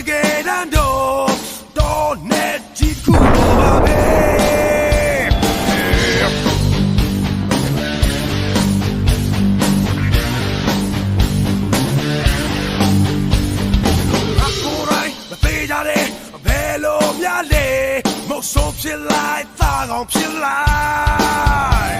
တကယ်တမ်းတော့တော့နဲ့ကြည့်ခုပေါ်ပါပဲလို့ပြလေမောက်ဆုံးဖြစ်လိုက်သာကောင်ဖြစ်လိုက်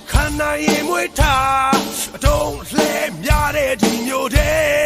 နိုင်ရင်မွေးထားအထုံးလှဲများတဲ့ဒီမျိုးတဲ့